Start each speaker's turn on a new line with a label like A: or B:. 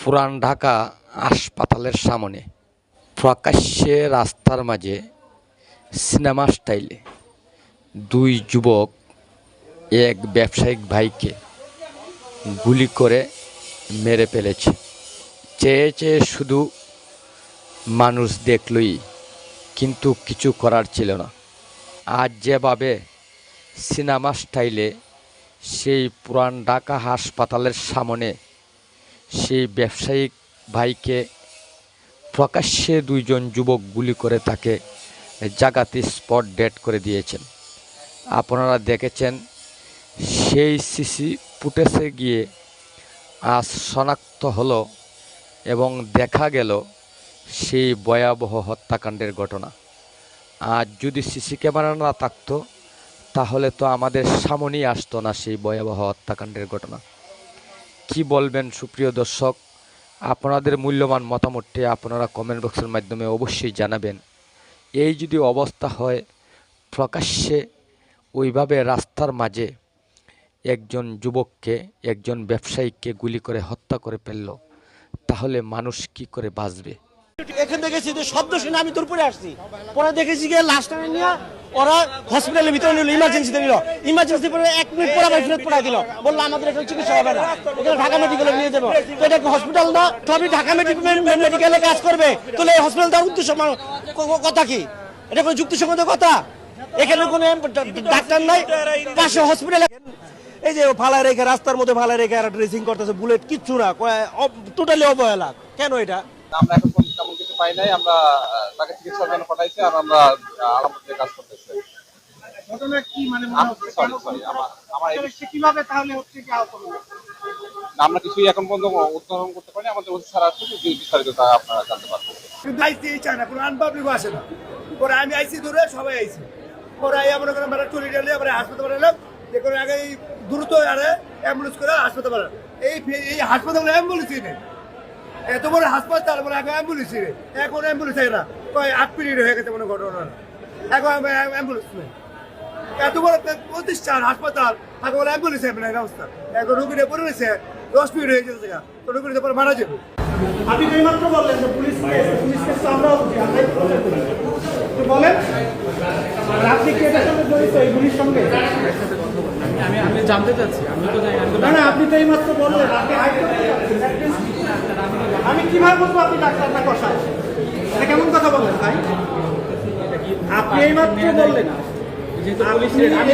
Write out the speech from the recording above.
A: পুরান ঢাকা হাসপাতালের সামনে, প্রকাশ্যে রাস্তার মাঝে সিনেমা স্টাইলে দুই যুবক, এক ব্যবসায়িক ভাইকে গুলি করে মেরে ফেলেছে। চেয়ে চেয়ে শুধু মানুষ দেখলই, কিন্তু কিছু করার ছিল না। আজ যেভাবে সিনেমা স্টাইলে সেই পুরান ঢাকা হাসপাতালের সামনে সেই ব্যবসায়িক ভাইকে প্রকাশ্যে দুইজন যুবক গুলি করে তাকে জাগাতে স্পট ডেট করে দিয়েছেন। আপনারা দেখেছেন সেই সিসি ফুটেজে গিয়ে আজ শনাক্ত হলো এবং দেখা গেল সেই ভয়াবহ হত্যাকাণ্ডের ঘটনা। আজ যদি সিসি ক্যামেরা না থাকতো তাহলে তো আমাদের সামনেই আসতো না সেই ভয়াবহ হত্যাকাণ্ডের ঘটনা। কি বলবেন সুপ্রিয় দর্শক? আপনাদের মূল্যবান মতামতটি আপনারা কমেন্ট বক্সের মাধ্যমে অবশ্যই জানাবেন। এই যদি অবস্থা হয়, প্রকাশ্যে ওইভাবে রাস্তার মাঝে একজন যুবককে, একজন ব্যবসায়ীকে গুলি করে হত্যা করে ফেলল, তাহলে মানুষ কি করে বাঁচবে?
B: এখান থেকে শব্দ শুনে আমি তোর পরে আসছি। পরে দেখেছি গিয়ে লাস্ট নিয়ে ওরা হসপিটালের ভিতরে নিল ইমার্জেন্সিতে নিল। ইমার্জেন্সি পরে এক মিনিট পরে আবার ফেরত পড়াই দিল। বলল আমাদের এখানে চিকিৎসা হবে না। এখানে ঢাকা মেডিকেলে নিয়ে যাব। তো এটা হসপিটাল না? সবই ঢাকা মেডিকেলে কাজ করবে। তাহলে এই হসপিটাল দেওয়ার উদ্দেশ্য মানে কথা কি? এটা কোনো যুক্তিসঙ্গত কথা? এখানে কোনো ডাক্তার নাই। পাশে হসপিটালে এই যে ফালায় রেখে রাস্তার মধ্যে ফালায় রেখে আর ড্রেসিং করতেছে বুলেট কিচ্ছু না। টোটালি অবহেলা। কেন এটা?
C: আমরা এখন তেমন কিছু পাই নাই। আমরা তাকে চিকিৎসার জন্য পাঠাইছি আর আমরা আহ, কাজ করতেছি।
D: ঘটনা কি? মানে মনে হচ্ছে
C: আমার আমার এই
D: সে কীভাবে তাহলে হচ্ছে কি আহত হলো?
C: আমরা কিছুই এখন পর্যন্ত উত্তোলন করতে পারিনি। আমাদের ওসি স্যার আসছে বিস্তারিত তা আপনারা জানতে পারবেন।
D: কিন্তু আইসি এই চায় না কোনো আনপাবলিক আসে না। পরে আমি আইসি ধরে সবাই আইসি। পরে আমরা করে আমরা চলে গেলে আমরা হাসপাতালে এলাম যে করে আগে এই দ্রুত আরে অ্যাম্বুলেন্স করে হাসপাতালে এই এই হাসপাতালে অ্যাম্বুলেন্সই নেই। এত বড় হাসপাতাল বলে আগে অ্যাম্বুলেন্সই নেই। এখন অ্যাম্বুলেন্স না কয় আট মিনিট হয়ে গেছে মনে ঘটনা এখন অ্যাম্বুলেন্স নেই। এত বড় প্রতিষ্ঠান হাসপাতাল আগে বলে অ্যাম্বুলেন্স এই ব্যবস্থা। এখন রুগীরা পড়ে রয়েছে দশ মিনিট হয়ে গেছে গা। তো রুগীরা পরে মারা যাবে। আপনি তো এইমাত্র বললেন যে পুলিশ কেস পুলিশ কেস তো আমরাও আমরাই বলেন আপনি কি এটার সঙ্গে জড়িত এই সঙ্গে?
E: আমি আমি জানতে চাচ্ছি আমি তো জানি
D: না না আপনি তো এইমাত্র বললেন আপনি আমি কীভাবে বলব আপনি ডাক্তার না এটা কেমন কথা বললেন ভাই? আপনি এইমাত্র বললেন।
E: যেহেতু
D: আপনি
E: পুলিশের
D: এই